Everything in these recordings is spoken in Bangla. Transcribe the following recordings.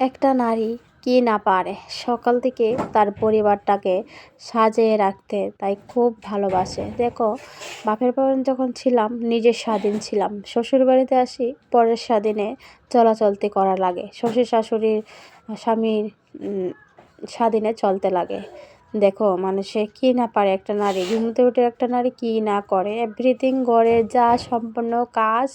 একটা নারী কি না পারে? সকাল থেকে তার পরিবারটাকে সাজিয়ে রাখতে তাই খুব ভালোবাসে। দেখো, বাপের বাড়ি যখন ছিলাম, নিজের স্বাধীন ছিলাম। শ্বশুর বাড়িতে আসি, পরের স্বাধীনে চলাচলতি করা লাগে। শ্বশুর শাশুড়ির স্বামীর স্বাধীনে চলতে লাগে। দেখো মানুষে কি না পারে একটা নারী? ঘুমতে উঠে একটা নারী কি না করে? এভরিথিং ঘরে যা সম্পূর্ণ কাজ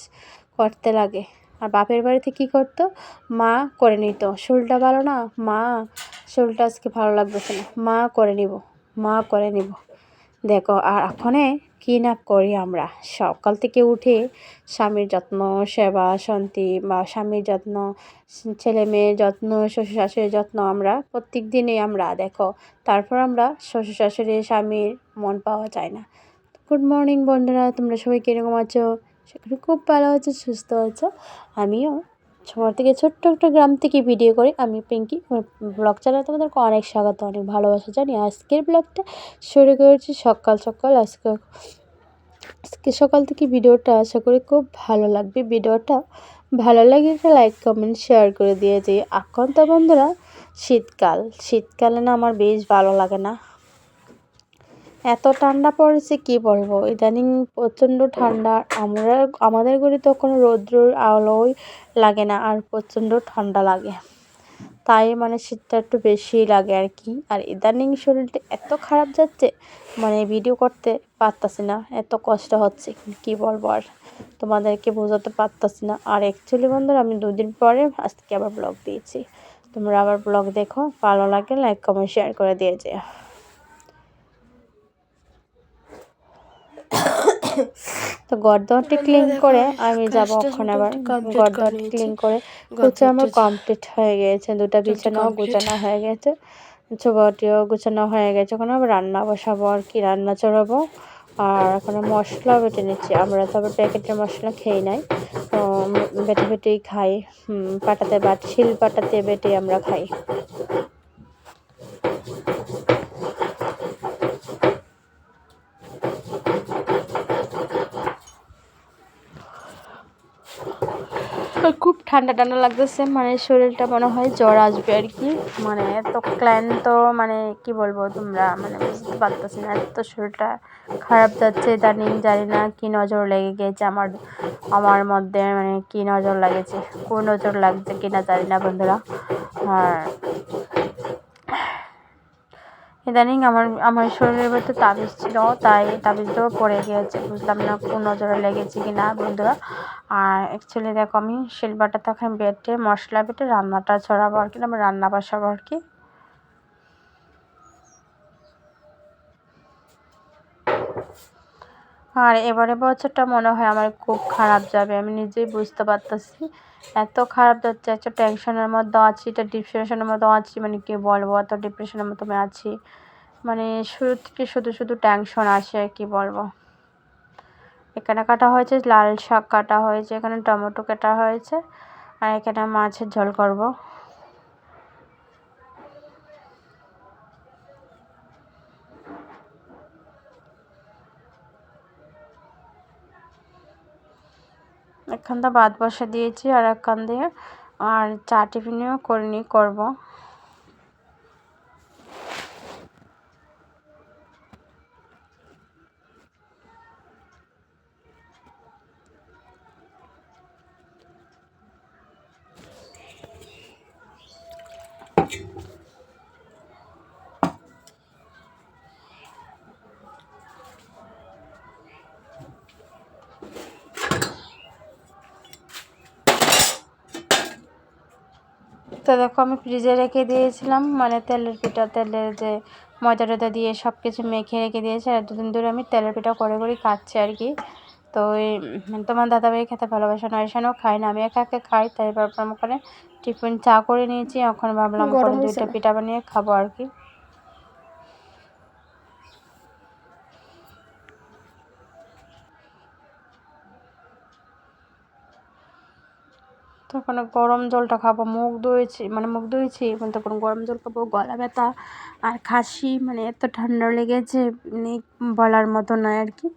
করতে লাগে। আর বাপের বাড়িতে কি করতো? মা করে নিত। শরীরটা ভালো না? মা, শরীরটা আজকে ভালো লাগতেছে না মা করে নিব। মা করে নিব। দেখো, আর এখনে কী না করি আমরা? সকাল থেকে উঠে স্বামীর যত্ন, সেবা, শান্তি বা স্বামীর যত্ন, ছেলে মেয়ের যত্ন, শ্বশুর শাশুড়ির যত্ন আমরা প্রত্যেক দিনই আমরা দেখো। তারপর আমরা শ্বশুর শাশুড়ি, স্বামীর মন পাওয়া যায় না। গুড মর্নিং বন্ধুরা, তোমরা সবাই কীরকম আছো? সেখানে খুব ভালো আছে, সুস্থ আছো। আমিও সবার থেকে ছোট্ট একটা গ্রাম থেকে ভিডিও করি। আমি পিঙ্কি। ব্লগ চ্যানেল তোমাদেরকে অনেক স্বাগত, অনেক ভালোবাসা জানি আজকের ব্লগটা শুরু করেছি সকাল সকাল। আজকে আজকে সকাল থেকে ভিডিওটা আশা করি খুব ভালো লাগবে। ভিডিওটা ভালো লাগে একটা লাইক কমেন্ট শেয়ার করে দিয়েছি এখন তো বন্ধুরা শীতকাল। শীতকালে না আমার বেশ ভালো লাগে না। এত ঠান্ডা পড়েছে, কি বলব? ইদানিং প্রচণ্ড ঠান্ডা। আমরা, আমাদের ঘরে তো কোনো রৌদ্রর আলোই লাগে না, আর প্রচণ্ড ঠান্ডা লাগে। তাই মানে শীতটা একটু বেশিই লাগে আর কি। আর ইদানিং শরীরটা এত খারাপ যাচ্ছে মানে ভিডিও করতে পারতাছি না, এত কষ্ট হচ্ছে, কি বলব? আর তোমাদেরকে বোঝাতে পারতাছি না। আর অ্যাকচুয়ালি বন্ধুরা, আমি দুদিন পরে আজকে আবার ব্লগ দিয়েছি। তোমরা আবার ব্লগ দেখো, ভালো লাগে লাইক কমেন্ট শেয়ার করে দিয়ে দিয়েছে তো গর্দনটি ক্লিন করে আমি যাব ওখানে আবার। গর্দনটি ক্লিন করে কুচে আমার কমপ্লিট হয়ে গিয়েছে। দুটা বিছানাও গুছানো হয়ে গেছে। ছোবটিও গুছানো হয়ে গেছে। ওখানে আবার রান্না বসাবো আর কি রান্না চড়াবো। আর ওখানে মশলা বেটে নিচ্ছি। আমরা তো আবার প্যাকেটের মশলা খেয়ে নাই। তো বেটে বেটেই খাই। পাটাতে বাট শিল পাটাতে বেটে আমরা খাই। খুব ঠান্ডা ঠান্ডা লাগতেছে মানে শরীরটা মনে হয় জ্বর আসবে আর কি। মানে এত ক্লান্ত মানে কি বলব তোমরা মানে বুঝতে পারতেছি না, এত শরীরটা খারাপ যাচ্ছে, ইদানিং জানি না কি নজর লেগে গেছে আমার আমার মধ্যে মানে কি নজর লাগেছে, কোন নজর লাগছে কিনা জানি না বন্ধুরা। আর ইদানিং আমার আমার শরীরের ভিতরে তাবিজ ছিল, তাই তাবিজটাও পড়ে গিয়েছে। বুঝলাম না কোন নজরে লেগেছে কি না বন্ধুরা। আর অ্যাকচুয়ালি দেখো আমি শিলবাটা তখন বেটে মশলা বেটে রান্নাটা ছড়াবো আর কি আমার রান্না বসাবো আর কি। আর এবারে বছরটা মনে হয় আমার খুব খারাপ যাবে, আমি নিজেই বুঝতে পারতেছি। এত খারাপ যাচ্ছে, এত টেনশনের মধ্যে আছি, এটা ডিপ্রেশনের মধ্যে আছি মানে কি বলব, এত ডিপ্রেশনের মতো আমি আছি। মানে শুরু থেকে শুধু শুধু টেনশন আসে, কি বলব। এখানে কাটা হয়েছে, লাল শাক কাটা হয়েছে, এখানে টমেটো কাটা হয়েছে, আর এখানে মাছের ঝোল করব। এখান দিয়ে ভাত বসা দিয়েছি আর একখান দিয়ে আর চা টিফিনেও করে করব। তো দেখো আমি ফ্রিজে রেখে দিয়েছিলাম মানে তেলের পিঠা তেলের যে ময়দা টয়দা দিয়ে সব কিছু মেখে রেখে দিয়েছি আর দুদিন ধরে আমি তেলের পিঠা করে করে খাচ্ছি আর কি। তো ওই তোমার দাদাভাই খেতে ভালোবাসে না এসানেও খাই না আমি একা একা খাই তাই ভাবলাম ওখানে টিফিন চা করে নিয়েছি এখন ভাবলাম দুইটা পিঠা বানিয়ে খাব আর কি। তখন গরম জলটা খাব, মুখ ধুয়েছি মানে মুখ ধুয়েছি মানে তখন গরম জল খাব, গলা ব্যথা আর খাসি মানে এত ঠান্ডা লেগেছে মানে বলার মতো নয় আর কি।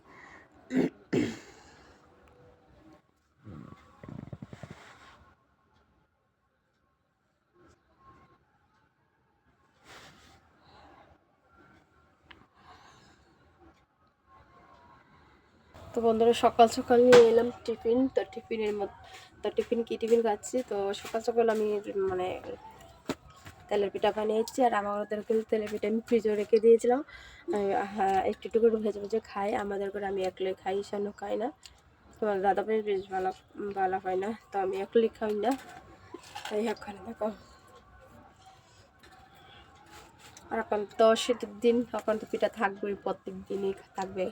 তো বন্ধুরা সকাল সকাল নিয়ে এলাম টিফিন। তো টিফিনের তো টিফিন কি টিফিন খাচ্ছি? তো সকাল সকাল আমি মানে তেলের পিঠা বানিয়েছি আর আমার ওদেরকে তেলের পিঠা আমি ফ্রিজে রেখে দিয়েছিলাম। হ্যাঁ, একটু একটু করে ভেজে ভেজে খাই। আমাদের করে আমি একলে খাই সানো খাই না। তোমার দাদা ভাই বেশ ভালো ভালো হয় না? তো আমি একলি খাই না। তাই এখানে দেখো। আর এখন তো শীতের দিন এখন তো পিঠা থাকবেই প্রত্যেক দিনই থাকবে।